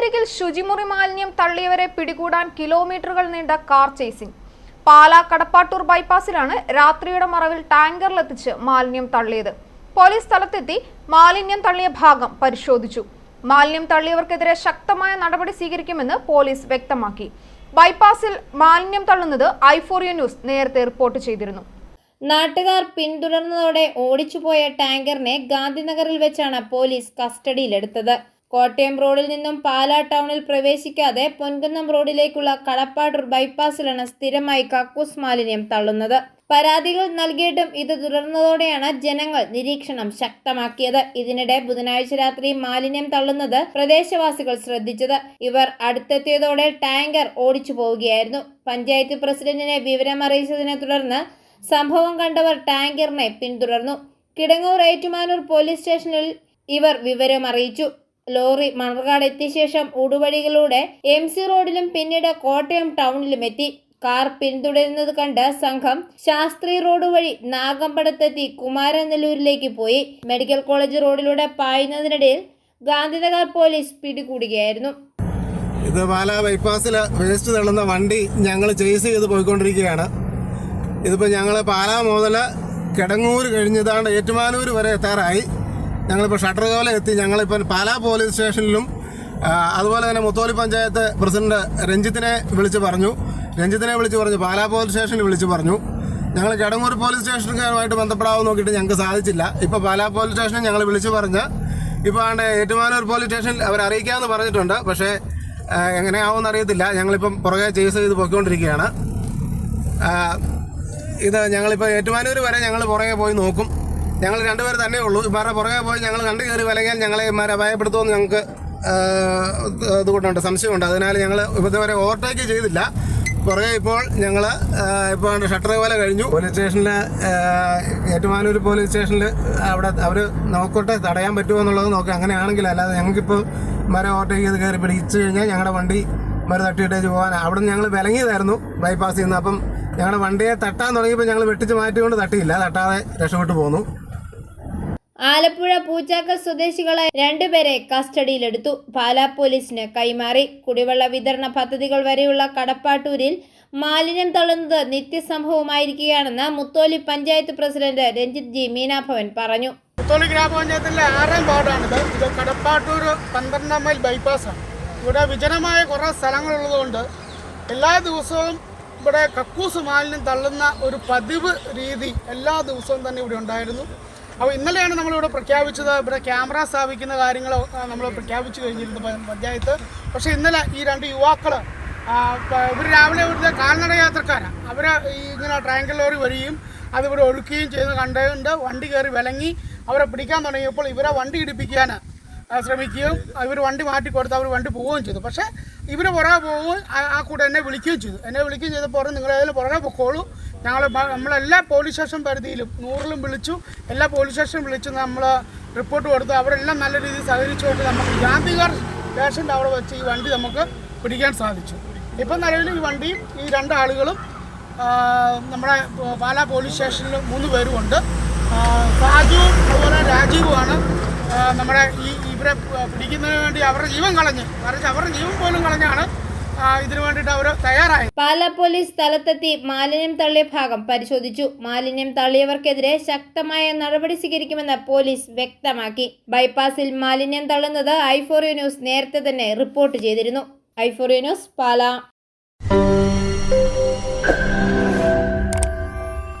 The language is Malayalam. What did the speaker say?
റോഡരികിൽ ശുചിമുറി മാലിന്യം തള്ളിയവരെ പിടികൂടാൻ കിലോമീറ്ററുകൾ നീണ്ട കാർ ചേസിംഗ്. പാലാ കടപ്പാട്ടൂർ ബൈപ്പാസിലാണ് രാത്രിയുടെ മറവിൽ ടാങ്കറിലെത്തിച്ച് മാലിന്യം തള്ളിയത്. പോലീസ് സ്ഥലത്തെത്തി മാലിന്യം തള്ളിയ ഭാഗം പരിശോധിച്ചു. മാലിന്യം തള്ളിയവർക്കെതിരെ ശക്തമായ നടപടി സ്വീകരിക്കുമെന്ന് പോലീസ് വ്യക്തമാക്കി. ബൈപ്പാസിൽ മാലിന്യം തള്ളുന്നത് ഐഫോറിയ ന്യൂസ് നേരത്തെ റിപ്പോർട്ട് ചെയ്തിരുന്നു. നാട്ടുകാർ പിന്തുടർന്നതോടെ ഓടിച്ചുപോയ ടാങ്കറിനെ ഗാന്ധിനഗറിൽ വെച്ചാണ് പോലീസ് കസ്റ്റഡിയിലെടുത്തത്. കോട്ടയം റോഡിൽ നിന്നും പാലാ ടൗണിൽ പ്രവേശിക്കാതെ പൊൻകുന്നം റോഡിലേക്കുള്ള കടപ്പാട് ബൈപ്പാസിലാണ് സ്ഥിരമായി കക്കൂസ് മാലിന്യം തള്ളുന്നത്. പരാതികൾ നൽകിയിട്ടും ഇത് തുടർന്നതോടെയാണ് ജനങ്ങൾ നിരീക്ഷണം ശക്തമാക്കിയത്. ഇതിനിടെ ബുധനാഴ്ച രാത്രി മാലിന്യം തള്ളുന്നത് പ്രദേശവാസികൾ ശ്രദ്ധിച്ചത്. ഇവർ അടുത്തെത്തിയതോടെ ടാങ്കർ ഓടിച്ചു പോവുകയായിരുന്നു. പഞ്ചായത്ത് പ്രസിഡന്റിനെ വിവരമറിയിച്ചതിനെ തുടർന്ന് സംഭവം കണ്ടവർ ടാങ്കറിനെ പിന്തുടർന്നു. കിടങ്ങൂർ ഏറ്റുമാനൂർ പോലീസ് സ്റ്റേഷനിൽ ഇവർ വിവരം അറിയിച്ചു ലോറി മണർകാട് എത്തിയ ശേഷം ഉടുവഴികളിലൂടെ എം സി റോഡിലും പിന്നീട് കോട്ടയം ടൗണിലും എത്തി. കാർ പിന്തുടരുന്നത് കണ്ട് സംഘം ശാസ്ത്രി റോഡ് വഴി നാഗമ്പടത്തെത്തി കുമാരനെല്ലൂരിലേക്ക് പോയി. മെഡിക്കൽ കോളേജ് റോഡിലൂടെ പായുന്നതിനിടയിൽ ഗാന്ധിനഗർ പോലീസ് പിടികൂടുകയായിരുന്നു. ഇത് പാലാ ബൈപ്പാസിൽ വേസ്റ്റ് തള്ളുന്ന വണ്ടി ഞങ്ങൾ ചേസ് ചെയ്ത് പോയിക്കൊണ്ടിരിക്കുകയാണ്. ഇതിപ്പോൾ ഞങ്ങൾ പാലാ മുതൽ കിടങ്ങൂർ കഴിഞ്ഞതാണ് ഏറ്റുമാനൂർ വരെ എത്താറായി. ഞങ്ങളിപ്പോൾ ഷട്ടർ കോല എത്തി. ഞങ്ങളിപ്പോൾ പാലാ പോലീസ് സ്റ്റേഷനിലും അതുപോലെ തന്നെ മുത്തോലി പഞ്ചായത്ത് പ്രസിഡന്റ് രഞ്ജിത്തിനെ വിളിച്ച് പറഞ്ഞു. രഞ്ജിത്തിനെ വിളിച്ച് പറഞ്ഞു പാലാ പോലീസ് സ്റ്റേഷനിൽ വിളിച്ച് പറഞ്ഞു. ഞങ്ങൾ കിടങ്ങൂർ പോലീസ് സ്റ്റേഷനുമായിട്ട് ബന്ധപ്പെടാമെന്ന് നോക്കിയിട്ട് ഞങ്ങൾക്ക് സാധിച്ചില്ല. ഇപ്പോൾ പാലാ പോലീസ് സ്റ്റേഷനിൽ ഞങ്ങൾ വിളിച്ച് പറഞ്ഞ് ഇപ്പോൾ ആണ്ട് ഏറ്റുമാനൂർ പോലീസ് സ്റ്റേഷനിൽ അവർ അറിയിക്കാമെന്ന് പറഞ്ഞിട്ടുണ്ട്. പക്ഷേ എങ്ങനെയാവുമെന്ന് അറിയത്തില്ല. ഞങ്ങളിപ്പം പുറകെ ചേസ് ചെയ്ത് പോയിക്കൊണ്ടിരിക്കുകയാണ്. ഇത് ഞങ്ങളിപ്പോൾ ഏറ്റുമാനൂർ വരെ ഞങ്ങൾ പുറകെ പോയി നോക്കും. ഞങ്ങൾ രണ്ടുപേർ തന്നെ ഉള്ളൂ. ഇമാരുടെ പുറകെ പോയി ഞങ്ങൾ കണ്ടു കയറി വലങ്ങിയാൽ ഞങ്ങളെ ഇമാരെ അപായപ്പെടുത്തുമെന്ന് ഞങ്ങൾക്ക് ഇതുകൊണ്ടുണ്ട് സംശയമുണ്ട്. അതിനാൽ ഞങ്ങൾ ഇതുവരെ ഓവർടേക്ക് ചെയ്തില്ല. പുറകെ ഇപ്പോൾ ഞങ്ങൾ ഇപ്പോൾ ഷട്ടർ പോലെ കഴിഞ്ഞു. പോലീസ് സ്റ്റേഷനിൽ ഏറ്റുമാനൂർ പോലീസ് സ്റ്റേഷനിൽ അവിടെ അവർ നോക്കട്ടെ തടയാൻ പറ്റുമോ എന്നുള്ളത് നോക്കാം. അങ്ങനെയാണെങ്കിൽ അല്ലാതെ ഞങ്ങൾക്കിപ്പോൾ മരം ഓവർടേക്ക് ചെയ്ത് കയറി പിടിച്ചു കഴിഞ്ഞാൽ ഞങ്ങളുടെ വണ്ടി മരം തട്ടിയിട്ടേച്ച് പോകാൻ അവിടെ ഞങ്ങൾ വിലങ്ങിയതായിരുന്നു ബൈപ്പാസ് ചെയ്യുന്നത്. അപ്പം ഞങ്ങളുടെ വണ്ടിയെ തട്ടാൻ തുടങ്ങിയപ്പോൾ ഞങ്ങൾ വെട്ടിച്ച് മാറ്റിക്കൊണ്ട് തട്ടിയില്ല. തട്ടാതെ രക്ഷപ്പെട്ടു പോന്നു. ആലപ്പുഴ പൂച്ചാക്കൽ സ്വദേശികളെ രണ്ടുപേരെ കസ്റ്റഡിയിലെടുത്തു. പാലാ പോലീസിന് കൈമാറി. കുടിവെള്ള വിതരണ പദ്ധതികൾ വരെയുള്ള കടപ്പാട്ടൂരിൽ മാലിന്യം തള്ളുന്നത് നിത്യസംഭവമായിരിക്കുകയാണെന്ന് മുത്തോലി പഞ്ചായത്ത് പ്രസിഡന്റ് രഞ്ജിത്ത് ജി മീനാഭവൻ പറഞ്ഞു. മുത്തോലി ഗ്രാമപഞ്ചായത്തിലെ ആറാം വാർഡാണിത്. ഇത് കടപ്പാട്ടൂർ പന്ത്രണ്ടാം മൈൽ ബൈപ്പാസാണ്. ഇവിടെ വിജനമായ കുറേ സ്ഥലങ്ങളുള്ളതുകൊണ്ട് എല്ലാ ദിവസവും ഇവിടെ കക്കൂസ് മാലിന്യം തള്ളുന്ന ഒരു പതിവ് രീതി എല്ലാ ദിവസവും തന്നെ ഇവിടെ ഉണ്ടായിരുന്നു. അപ്പോൾ ഇന്നലെയാണ് നമ്മളിവിടെ പ്രഖ്യാപിച്ചത് ഇവിടെ ക്യാമറ സ്ഥാപിക്കുന്ന കാര്യങ്ങൾ നമ്മൾ പ്രഖ്യാപിച്ചു കഴിഞ്ഞിരുന്നു പഞ്ചായത്ത്. പക്ഷേ ഇന്നലെ ഈ രണ്ട് യുവാക്കൾ ഇവർ രാവിലെ ഇവിടുത്തെ കാൽനട യാത്രക്കാരാണ് അവർ ഈ ഇങ്ങനെ ട്രയാങ്കിൾ ലോറി വരികയും അതിവിടെ ഒഴുക്കുകയും ചെയ്ത് കണ്ടുകൊണ്ട് വണ്ടി കയറി വിലങ്ങി അവരെ പിടിക്കാൻ തുടങ്ങിയപ്പോൾ ഇവരെ വണ്ടി ഇടിപ്പിക്കാൻ ശ്രമിക്കുകയും ഇവർ വണ്ടി മാറ്റി കൊടുത്ത് അവർ വണ്ടി പോവുകയും ചെയ്തു. പക്ഷേ ഇവർ പുറകെ പോവുകയും ആ- കൂടെ എന്നെ വിളിക്കുകയും ചെയ്തു. എന്നെ വിളിക്കുകയും ചെയ്തപ്പോൾ പറഞ്ഞു, നിങ്ങൾ ഏതായാലും പുറകെ പൊക്കോളൂ. ഞങ്ങൾ നമ്മളെല്ലാ പോലീസ് സ്റ്റേഷൻ പരിധിയിലും നൂറിലും വിളിച്ചു. എല്ലാ പോലീസ് സ്റ്റേഷനും വിളിച്ചു നമ്മൾ റിപ്പോർട്ട് കൊടുത്തു അവരെല്ലാം നല്ല രീതിയിൽ സഹകരിച്ചുകൊണ്ട് നമുക്ക് ഗാന്ധിഗർ സ്റ്റേഷന്റെ അവിടെ വെച്ച് ഈ വണ്ടി നമുക്ക് പിടിക്കാൻ സാധിച്ചു. ഇപ്പം നിലവിൽ ഈ വണ്ടിയും ഈ രണ്ടാളുകളും നമ്മുടെ പാലാ പോലീസ് സ്റ്റേഷനിൽ മൂന്ന് പേരുമുണ്ട് സാജുവും അതുപോലെ രാജീവുമാണ് നമ്മുടെ ഈ ഇവരെ പിടിക്കുന്നതിന് വേണ്ടി അവരുടെ ജീവൻ കളഞ്ഞ് കാരണം അവരുടെ ജീവൻ പോലും കളഞ്ഞാണ് അവർ തയ്യാറായി. പാലാ പോലീസ് സ്ഥലത്തെത്തി മാലിന്യം തള്ളിയ ഭാഗം പരിശോധിച്ചു. മാലിന്യം തള്ളിയവർക്കെതിരെ ശക്തമായ നടപടി സ്വീകരിക്കുമെന്ന് പോലീസ് വ്യക്തമാക്കി. ബൈപ്പാസിൽ മാലിന്യം തള്ളുന്നത് ഐഫോറിയോ ന്യൂസ് നേരത്തെ തന്നെ റിപ്പോർട്ട് ചെയ്തിരുന്നു. ഐഫോറിയോ ന്യൂസ് പാലാ.